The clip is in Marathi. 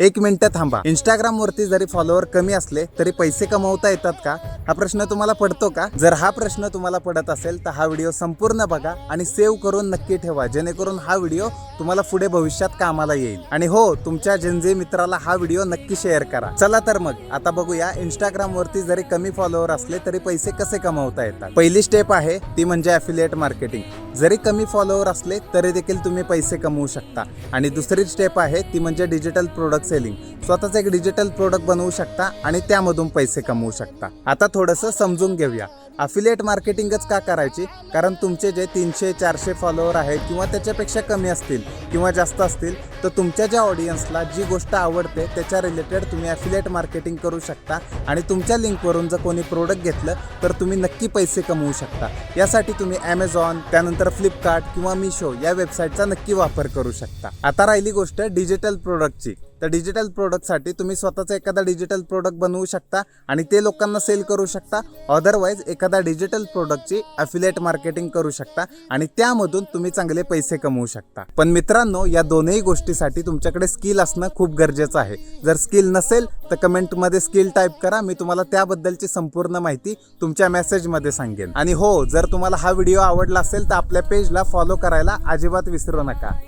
एक मिनिटं थांबा. इंस्टाग्राम वरती जरी फॉलोअर कमी असले तरी पैसे कमवता येतात का? हा प्रश्न तुम्हाला पडतो का? जर हा प्रश्न तुम्हाला पडत असेल तर हा व्हिडिओ संपूर्ण बघा आणि सेव्ह करून नक्की ठेवा. जेणेकरून हा व्हिडिओ तुम्हाला पुढे भविष्यात कामाला येईल. आणि हो तुमच्या जनजे मित्राला हा व्हिडिओ नक्की शेअर करा. चला तर मग आता बघूया इंस्टाग्राम वरती जरी कमी फॉलोअर असले तरी पैसे कसे कमवता येतात? पहिली स्टेप आहे ती म्हणजे अफिलिएट मार्केटिंग जरी कमी फॉलोअर असले तरी देखील तुम्ही पैसे कमवू शकता. आणि दुसरी स्टेप आहे ती म्हणजे डिजिटल प्रोडक्ट सेलिंग स्वतःच एक डिजिटल प्रोडक्ट बनवू शकता आणि त्यामधून पैसे कमवू शकता. आता थोडंसं समजून घेऊया. अफिलिएट मार्केटिंगच का करायची? कारण तुमचे जे तीनशे चारशे फॉलोअर आहेत किंवा त्याच्यापेक्षा कमी असतील किंवा जास्त असतील तर तुमच्या ज्या ऑडियन्सला जी गोष्ट आवडते त्याच्या रिलेटेड तुम्ही अफिलिएट मार्केटिंग करू शकता आणि तुमच्या लिंकवरून जर कोणी प्रोडक्ट घेतलं तर तुम्ही नक्की पैसे कमवू शकता. यासाठी तुम्ही ॲमेझॉन त्यानंतर फ्लिपकार्ट किंवा मिशो या वेबसाईटचा नक्की वापर करू शकता. आता राहिली गोष्ट डिजिटल प्रोडक्टची तर डिजिटल प्रोडक्टसाठी तुम्ही स्वतःचं एखादा डिजिटल प्रोडक्ट बनवू शकता आणि ते लोकांना सेल करू शकता. अदरवाईज एखादा डिजिटल प्रोडक्टची अफिलेट मार्केटिंग करू शकता आणि त्यामधून तुम्ही चांगले पैसे कमवू शकता. पण मित्रांनो या दोनही गोष्टीसाठी तुमच्याकडे स्किल असणं खूप गरजेचं आहे. जर स्किल नसेल तर कमेंटमध्ये स्किल टाईप करा. मी तुम्हाला त्याबद्दलची संपूर्ण माहिती तुमच्या मेसेजमध्ये सांगेन. आणि हो जर तुम्हाला हा व्हिडिओ आवडला असेल तर आपल्या पेजला फॉलो करायला अजिबात विसरू नका.